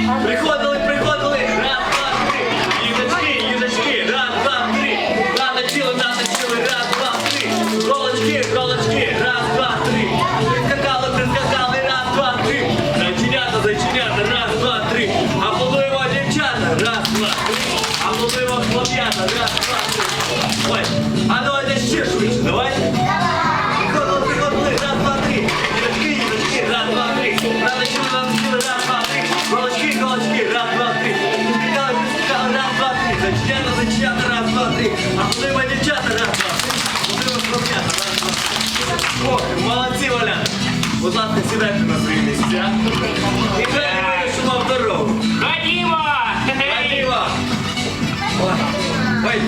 Приходили, приходили, раз, два, три. Юзачки, юзачки, раз, два, три. Наточили, наточили, раз, два, три. Кролочки, кролочки, раз, два, три. Прискакали, прискакали, раз, два, три. Зайченята, зайченята, раз, два, три. Аплодуємо дівчата, раз, два, три. Аплодуємо хлоп'ята, раз, два, три. Зачата, зачата, раз, два, три. А коли ви дівчата, раз, два, ви хлоп'ята, раз, два, три. О, молодці, Валяна. Будь ласка, сідайте на свої місця. І хай вирішимо в дорогу. Ходімо! Ходімо. Ой, Ой,